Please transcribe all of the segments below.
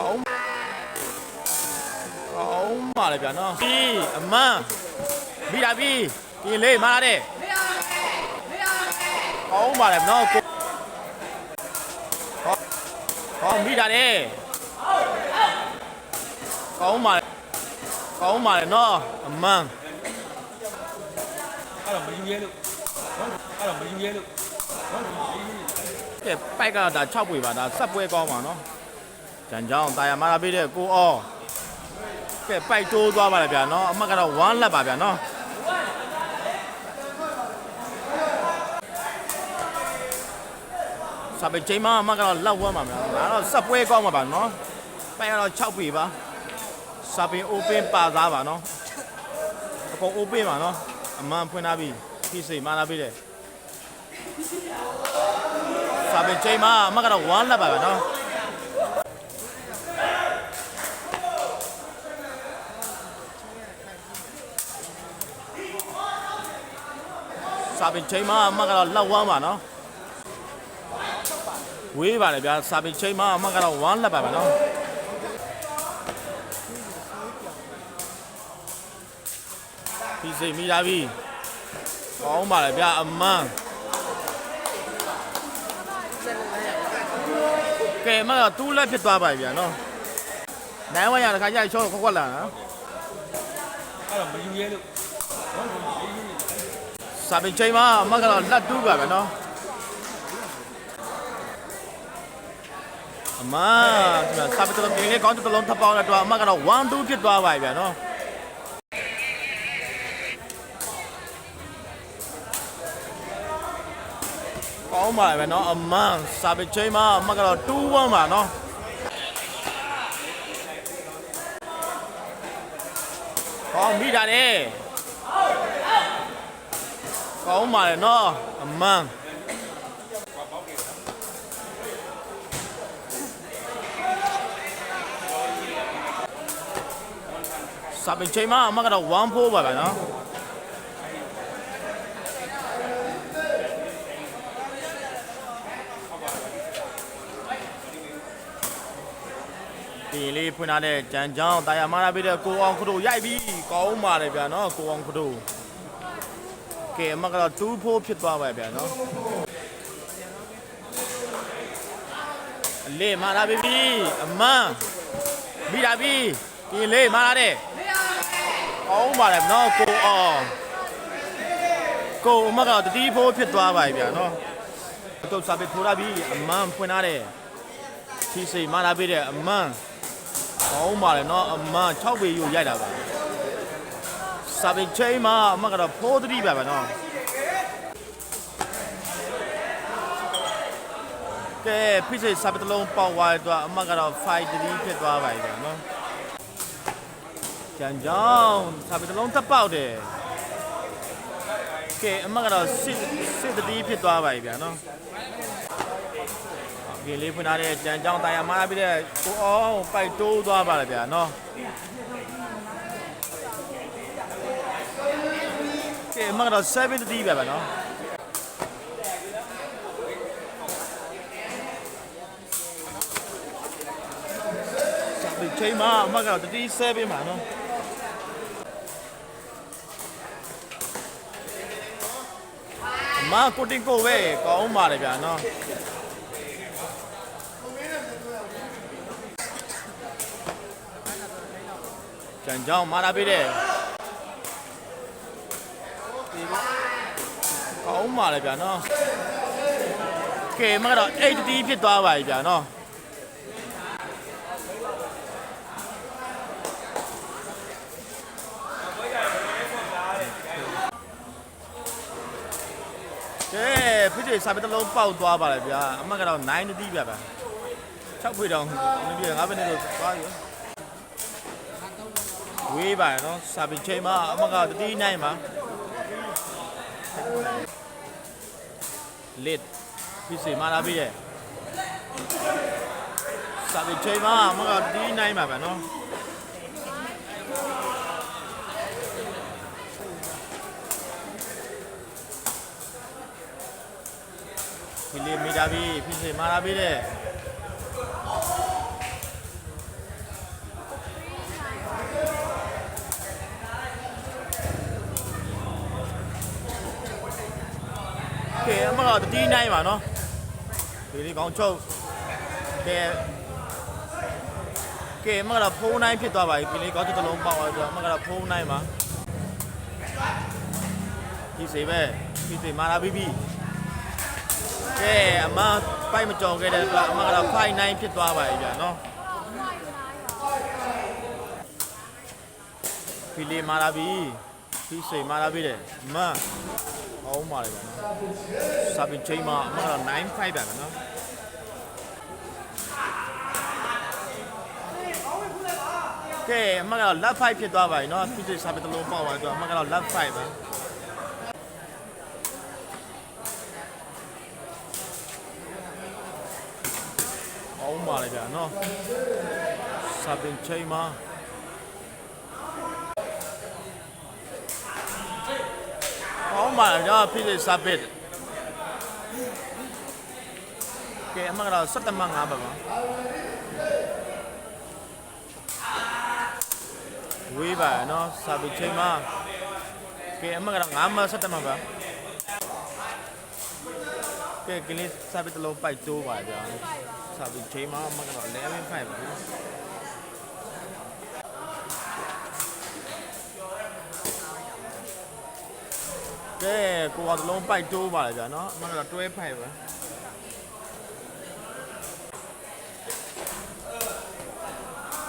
ကောင်းကောင်းပါလေဗျာနော်ပြီးအမန်းပြီးတာပြီးဒီလေးမားတဲ့ကောင်းပါလေနော်ကိုဟောဟောပြီးတာတဲ့ကောင်းပါလေကောင်းပါလေနော်အမန်းအဲ့တော့မယူရဲလို့နော်အဲ့တော့မယူရဲလို့နော်ကဲပိုက်ကဒါ6ပွေပါဒါဆက်ပွဲကောင်းပါနော် ကြံကြောင်းတာယာမာလာပေးတဲ့ကိုအောကဲပိုက်တိုးသွားပါလေဗျာနော်အမတ်ကတော့1လက်ပါဗျာနော်စာပေချိန်မှာအမတ်ကတော့လောက်ဝမ်းပါဗျာဒါတော့ဆက်ပွဲကောင်းပါပါနော်ပိုက်ကတော့6ပွေပါစာပေ open ပါသားပါနော်အကုန် open ပါနော်အမှန်ဖွင့်ထားပြီးဖြစ်စိမာလာပေးတဲ့စာပေချိန်မှာအမကတော့1လက်ပါပဲเစာပင်ချိန်မှာအမှတ်ကတော့လက်ဝမ်းပါနော်ဝေးပါလေဗျာစာပင်ချိန်မှာအမှတ်ကတော့ဝမ်းလက်ပါပဲနော်ဒီစိတ်မိသားပြီကောင်းပါလေဗျာအမန်းကဲမတော့တူးလက်ဖြစ်သွားပါဗျာနော်နိုင်ဝရတခါကြရချောခွက်ခွက်လာနော်အဲ့တော့မယူရဲလို့ စာပေချိန်မှာအမကတော့လက်တူးပါပဲနော်အမဒီမှာစာပေတော်ပြေလေးကောင်းတစ်လုံးထပ်ပေါင်းလိုက်တော့အမကတော့1 2ဖြစ်သွားပါပြီဗျာနော်ကောင်းပါလေဗျာနော်အမစာပေချိန်မှာအမကတော့2 1ပါနော်ဟောမိတာလေ ကောင်းပါလေနော်အမန်းစာပင်ချိန်မှာအမကတော့1 4ပါပဲနော်ဒီလေးဖွင့်ထားတဲ့ကြံကြောင်းတာယာမာလာပေးတဲ့ကိုအောင်ခတို့ရိုက်ပြီးကောင်းပါတယ်ဗျာနော်ကိုအောင်ခတို့ ကဲအမကတော့2 4ဖြစ်သွားပါဗျာနော်အလေးမာလာပေးပြီးအမန်းပြီးတာပြီးဒီလေးမာလာတဲ့ကောင်းပါတယ်နော်ကိုအောင်ကိုအမကတော့တတိဖိုးဖြစ်သွားပါဗျာနော်တော့စာပေထိုးလာပြီးအမန်းဖွင့်ထားတဲ့ချီစိတ်မာလာပေးတဲ့အမန်းကောင်းပါလေနော်အမ6ပေယူရိုက်တာပါ စာပေချိန်မှာအမကတော့43ပါပဲနော်ကဲဖိစိစာပေတလုံးပေါက်သွားတဲ့အတွက်အမကတော့53ဖြစ်သွားပါပြီဗျာနော်ကြံကြောင်းစာပေတလုံးတက်ပေါက်တယ်ကဲအမကတော့စစ်စစ်တတိဖြစ်သွားပါပြီဗျာနော်ဒီလေးဖွင့်ထားတဲ့ကြံကြောင်းတာယာမားပြီးတဲ့ကိုအောင်ပိုက်တိုးသွားပါလေဗျာနော် အမကတော့70ပဲဗျာနော်ဒီချိန်မှာအမကတော့37မှာနော်အမကိုတင်ကိုပဲကောင်းပါလေဗျာနော်ကြံကြောင်းမာလာပေးတဲ့ဒီ ကောင်းပါလေဗျာနော်ကဲမကတော့8တီးဖြစ်သွားပါပြီဗျာနော်ကဲဖိစီစာပေတစ်လုံးပေါက်သွားပါလေဗျာအမကတော့9တီးပြပါ6ဖွေတောင်ဒီပြ5ပဲနေတော့သွားပြီဝေးပါနော်စာပေချိန်မှာအမကတတိနိုင်မှာ လစ်ပြီးစီမာလာပြီးရဲ့စာပေချိန်မှာအမကတတိနိုင်မှာပဲနော်ဒီလေးမိတာပြီးပြီးစီမာလာပြီးတဲ့ မက တော့တတိနိုင်ပါနော်ဒီလေးကောင်းချုပ်ကဲကဲမကတော့ဖုံးနိုင်ဖြစ်သွားပါပြီဒီလေးကောင်းချုပ်တစ်လုံးပေါက်သွားတော့မကတော့ဖုံးနိုင်ပါဒီစေပဲဒီစေမာလာပြီးပြီကဲအမပိုက်မကြော်ခဲ့တဲ့အတွက်အမကတော့ဖိုင်နိုင်ဖြစ်သွားပါပြီဗျာနော်ဖီလီမာလာပြီ သူစိန်မာလာပြီးတယ်မန်အောင်ပါလေဗျာနော်စာပင်ချိန်မှာအမှတော့95ပဲဗျာနော်ကဲအမှကတော့ left 5ဖြစ်သွားပါပြီနော်သူစိန်စာပင်တလုံးပေါက်ပါတော့အမှကတော့ left 5ပဲအောင်ပါလေဗျာနော်စာပင်ချိန်မှာ အောင်ပါလေဗျာဖြစ်တဲ့စာပေကဲအမကတော့17မှ5ပါပါဝေးပါနော်စာပေချိန်မှာကဲအမကတော့9မှ17မှပါ ကဲကလေးစာပေတစ်လုံးပိုက်တိုးပါဗျာစာပေချိန်မှာအမကတော့11 5ပါဗျာကဲကိုကတစ်လုံးပိုက်တိုးပါလေဗျာနော်အမကတော့12 5ပါ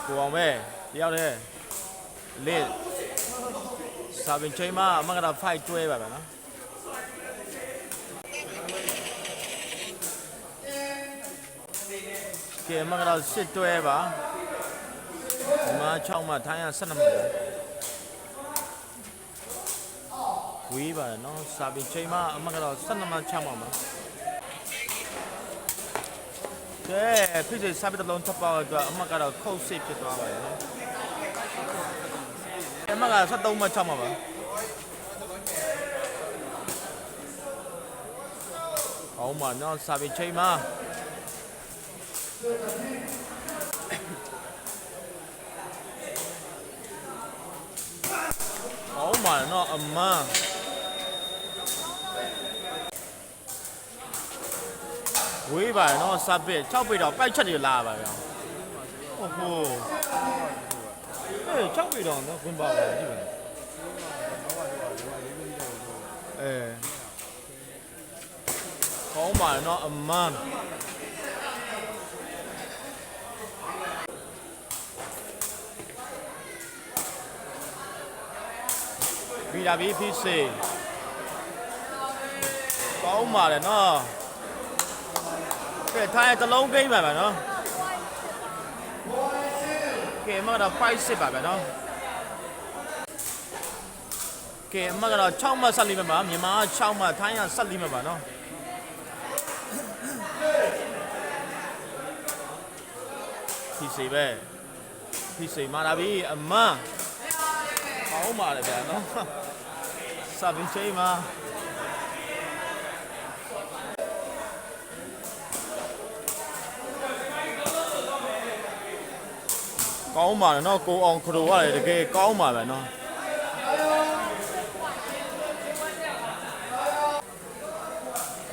ကိုအောင်ပဲတယောက်တည်းလေးစာပင်ချိန်မှာအမကတော့5တွဲပါပဲနော်ကဲအမကတော့6တွဲပါဒီမှာ6မှာထိုင်းရ12မှာ ဝေးပါနော်စာပင်ချိန်မှာအမကတော့12မှာ6မှာပါကဲဖိစိစာပင်တစ်လုံးထပ်ပေါက်တော့အမကတော့ခုတ်စစ်ဖြစ်သွားပါရဲ့နော်အမက73မှ6မှာပါအောင်မနော်စာပေချိန်မှာအောင်မနော်အ ဝေးပါနော်စာပေ6ပေတော့ပိုက်ချက်တွေလာပါဗျာဟိုဟိုအေး6ပြီတော့နော်ခွင်ပါပါကြည့်ပါအဲကောင်းပါနော်အမန်ဗီလာဘီဖီစေကောင်းပါလေနော် ကဲထားရတစ်လုံးကိမ့်ပါပါနော်ကဲအမကတော့5စစ်ပါဗျာနော်ကဲအမကတော့6မှတ်ဆက်လိမ့်မယ်ပါမြန်မာက6မှတ်ထိုင်းကဆက်လိမ့်မယ်ပါနော်ဒီစီပဲဒီစီမာလာပြီအမဟောင်းပါလေဗျာနော်စာပင်ချိန်မှာ ကောင်းပါလေနော်ကိုအောင်ခရိုကလည်းတကယ်ကောင်းပါပဲနော်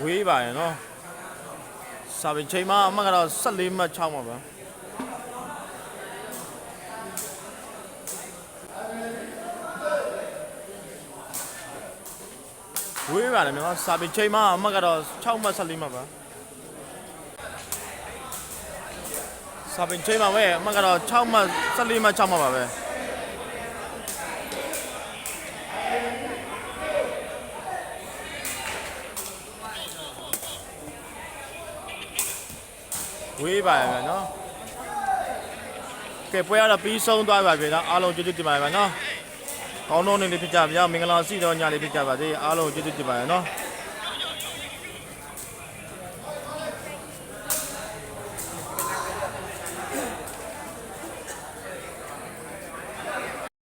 ဝေးပါရဲ့နော်စာပင်ချိန်မှာအမကတော့14မှတ်6မှာပါဝေးပါလေနော်စာပင်ချိန်မှာအမကတော့6မှတ်14မှတ်ပါ စာပင်ချိန်ပါပဲအမှကတော့6မှ14မှ6မှပါပဲဝေးပါရဲ့ဗျာနော်ကဲပွဲရတော့ပြီးဆုံးသွားပါပြီနော်အားလုံးကျေးဇူးတင်ပါတယ်ဗျာနော်ကောင်းတော့နေလေးဖြစ်ကြပါဗျာမင်္ဂလာရှိတော်ညလေးဖြစ်ကြပါစေအားလုံးကျေးဇူးတင်ပါတယ်နော်